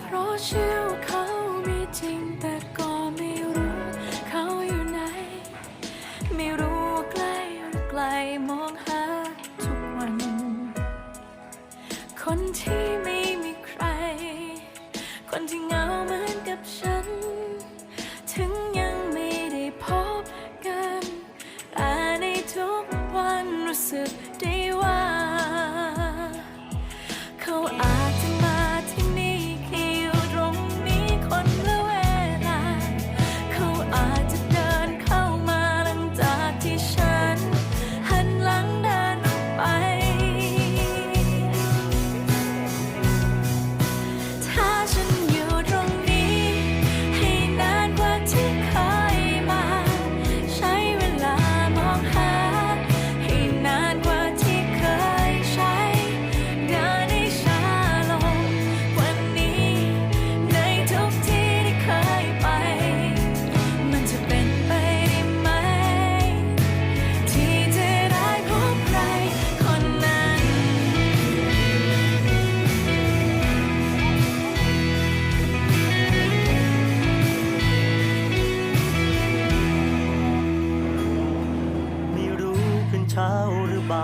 เพราะเชื่อเขามีจริงแต่ก็ไม่รู้เขาอยู่ไหน ไม่รู้ใกล้หรือไกลมองหาทุกวัน คนที่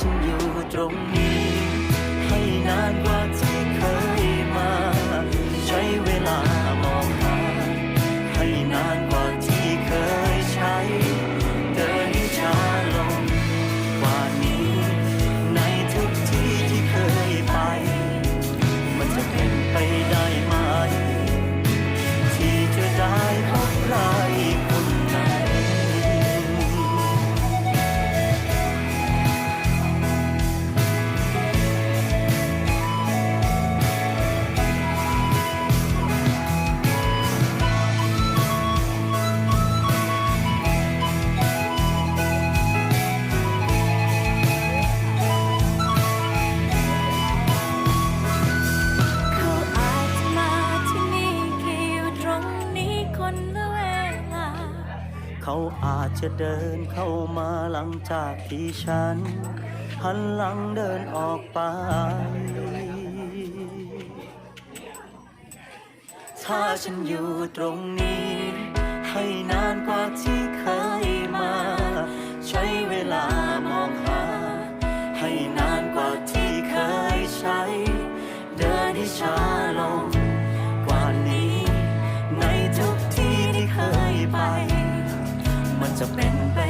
ฉันอยู่ตรงนี้ ให้นานกว่าที่เคยมา ใช้เวลามองหา ให้นาน เขาอาจจะเดินเข้ามาหลังจากที่ฉัน หันหลังเดินออกไป ถ้าฉันอยู่ตรงนี้ ให้นานกว่าที่เค จะเป็นแบ